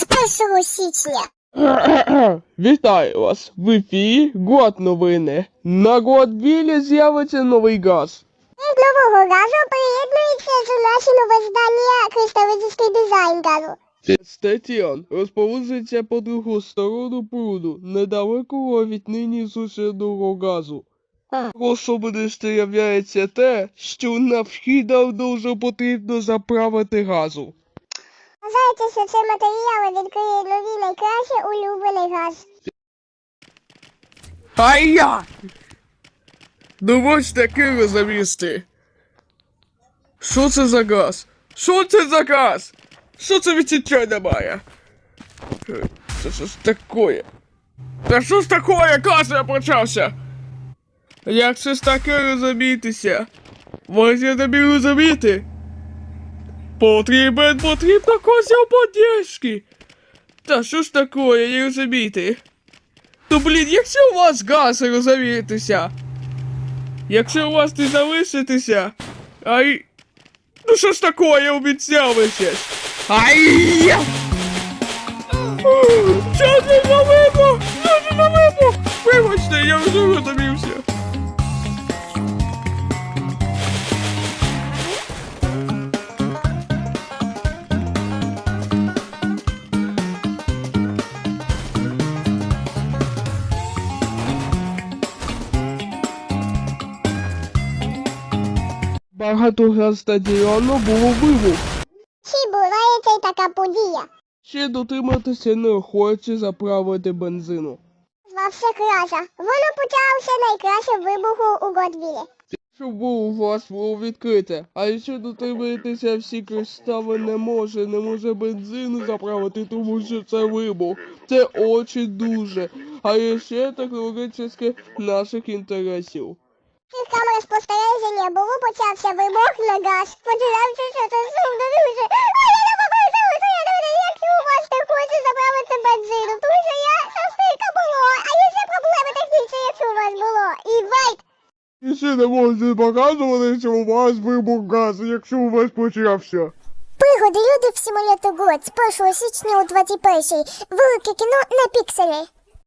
з 1 січня. Вітаю вас! В ефірі Год новини. На Годвілі з'явиться новий газ. Від нового газу приєднується до наші новоздання кристаличний дизайн газу. Статіон розположиться по другу сторону пруду, недалеко від нині зустріченого газу. Особливістю являється те, що на вхідах дуже потрібно заправити газу. Вважається, що цей матеріал відкриє нові найкраще улюблений газ. А я! Ну ось таки розумісти. Що це за газ? Що це за газ? Що це відчуття немає? Це що ж такое? Та що ж такое, газ я почався? Як це ж таке розумітися? Можете тобі розуміти? Потрібен, потрібна козя поддержки. Та що ж такое, не розуміти? То блін, якщо у вас газ розумієтеся, якщо у вас не залишитеся, ай. Ну що ж такое, обіцяв ви щось? Ай! Що це Багато газ стадіону було вибух. Чи буває це така подія? Ще дотриматися не хоче заправити бензину. Звався Краша. Воно почався найкраще вибуху у Годвілі. Щоб було у вас було відкрите. А якщо дотримуєтеся всі кристали не може, не може бензину заправити, тому що це вибух. Це очі дуже. А ще технологічних наших інтересів. Цих камер спостереження було почався вибух на газ. Починався, що це сумно дуже. А я не побачила, що я не знаю, як у вас не хоче заправити бензину. Тому що я частинка було. А є ще проблеми технічні, якщо у вас було. І вайт. І ще не можете показувати, що у вас вибух газу, якщо у вас почався. Пригоди люди в симулятор год з 1 січня у 21 Велике кіно на пікселі.